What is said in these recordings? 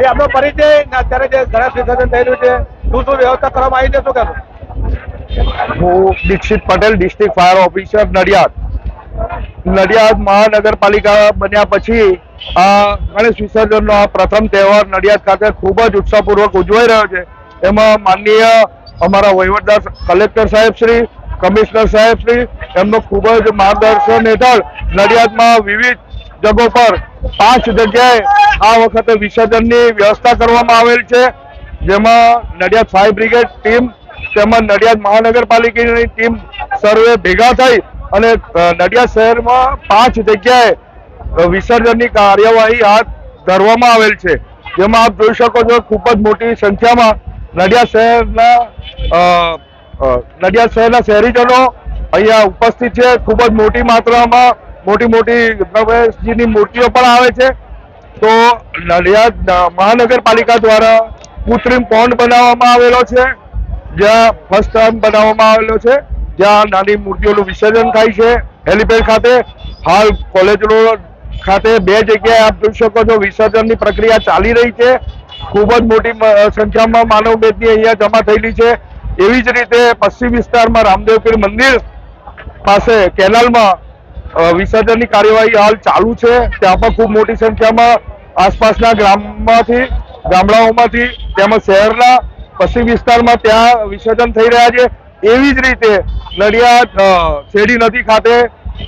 એ આપણો પરિચય, ને અત્યારે જે ગણેશ વિસર્જન થયેલું છે, શું શું વ્યવસ્થા કરવામાં આવી છે, શું કહેશો? હું Dixit Patel, district fire officer, Nadiad. Nadiad મહાનગરપાલિકા બન્યા પછી આ ગણેશ વિસર્જનનો આ પ્રથમ તહેવાર નડિયાદ ખાતે ખૂબ જ ઉત્સાહપૂર્વક ઉજવાઈ રહ્યો છે. એમાં માનનીય અમારા વહીવટદાર કલેક્ટર સાહેબ શ્રી, કમિશનર સાહેબ શ્રી, એમનો ખૂબ જ માર્ગદર્શન હેઠળ નડિયાદમાં વિવિધ જગો પર પાંચ જગ્યાએ આ વખતે વિસર્જનની વ્યવસ્થા કરવામાં આવેલ છે. જેમાં નડિયાદ ફાયર બ્રિગેડ ટીમ તેમજ નડિયાદ મહાનગરપાલિકાની ટીમ સર્વે ભેગા થઈ અને નડિયાદ શહેરમાં પાંચ જગ્યાએ વિસર્જનની કાર્યવાહી હાથ ધરવામાં આવેલ છે. જેમાં આપ જોઈ શકો છો ખૂબ જ મોટી સંખ્યામાં નડિયાદ શહેરના નડિયાદ શહેરના શહેરીજનો અહીંયા ઉપસ્થિત છે. ખૂબ જ મોટી માત્રામાં મોટી મોટી ગણેશજીની મૂર્તિઓ પણ આવે છે. તો નડિયાદ મહાનગરપાલિકા દ્વારા કૃત્રિમ પોન્ડ બનાવવામાં આવેલો છે. જ્યાં ફર્સ્ટ ટાઈમ બનાવવામાં આવેલો છે. જ્યાં નાની મૂર્તિઓનું વિસર્જન થાય છે. હેલિપેડ ખાતે, હાલ કોલેજ રોડ ખાતે બે જગ્યાએ આપ જોઈ શકો છો, વિસર્જનની પ્રક્રિયા ચાલી રહી છે. ખૂબ જ મોટી સંખ્યામાં માનવ મેદની અહીંયા જમા થયેલી છે. એવી જ રીતે પશ્ચિમ વિસ્તારમાં રામદેવપીર મંદિર પાસે કેનાલમાં વિસર્જનની કાર્યવાહી હાલ ચાલુ છે. ત્યાં પણ ખૂબ મોટી સંખ્યામાં આસપાસના ગ્રામમાંથી, ગામડાઓમાંથી તેમજ શહેરના પશ્ચિમ વિસ્તારમાં ત્યાં વિસર્જન થઈ રહ્યા છે. એવી જ રીતે નડિયાદ શેરડી નદી ખાતે,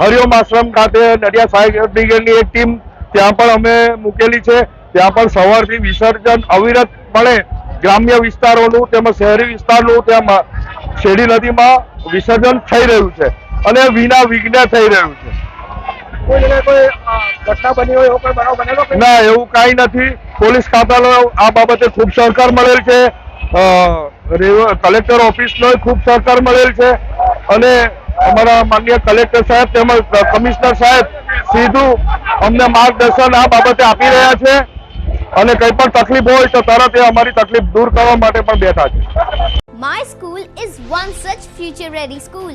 હરિઓમ આશ્રમ ખાતે નડિયાદ ફાયર બ્રિગેડની એક ટીમ ત્યાં પણ અમે મૂકેલી છે. ત્યાં પણ સવારથી વિસર્જન અવિરત મળે. ગ્રામ્ય વિસ્તારોનું તેમજ શહેરી વિસ્તારનું ત્યાં શેરડી નદીમાં વિસર્જન થઈ રહ્યું છે. અને વિના વિઘ્ન થઈ રહ્યું છે. કોઈ જગ્યાએ કોઈ અ, ઘટના બની હોય એવો કોઈ બનાવ કે? ના એવું કઈ નથી. પોલીસ ખાતાનો આ બાબતે ખૂબ સહકાર મળેલ છે. કલેક્ટર ઓફિસનો ખૂબ સહકાર મળેલ છે. અને અમારા માન્ય કલેક્ટર સાહેબ તેમજ કમિશનર સાહેબ સીધું અમને માર્ગદર્શન આ બાબતે આપી રહ્યા છે. અને કંઈ પણ તકલીફ હોય તો તરત એ અમારી તકલીફ દૂર કરવા માટે પણ બેઠા છે. My school is one such future ready school.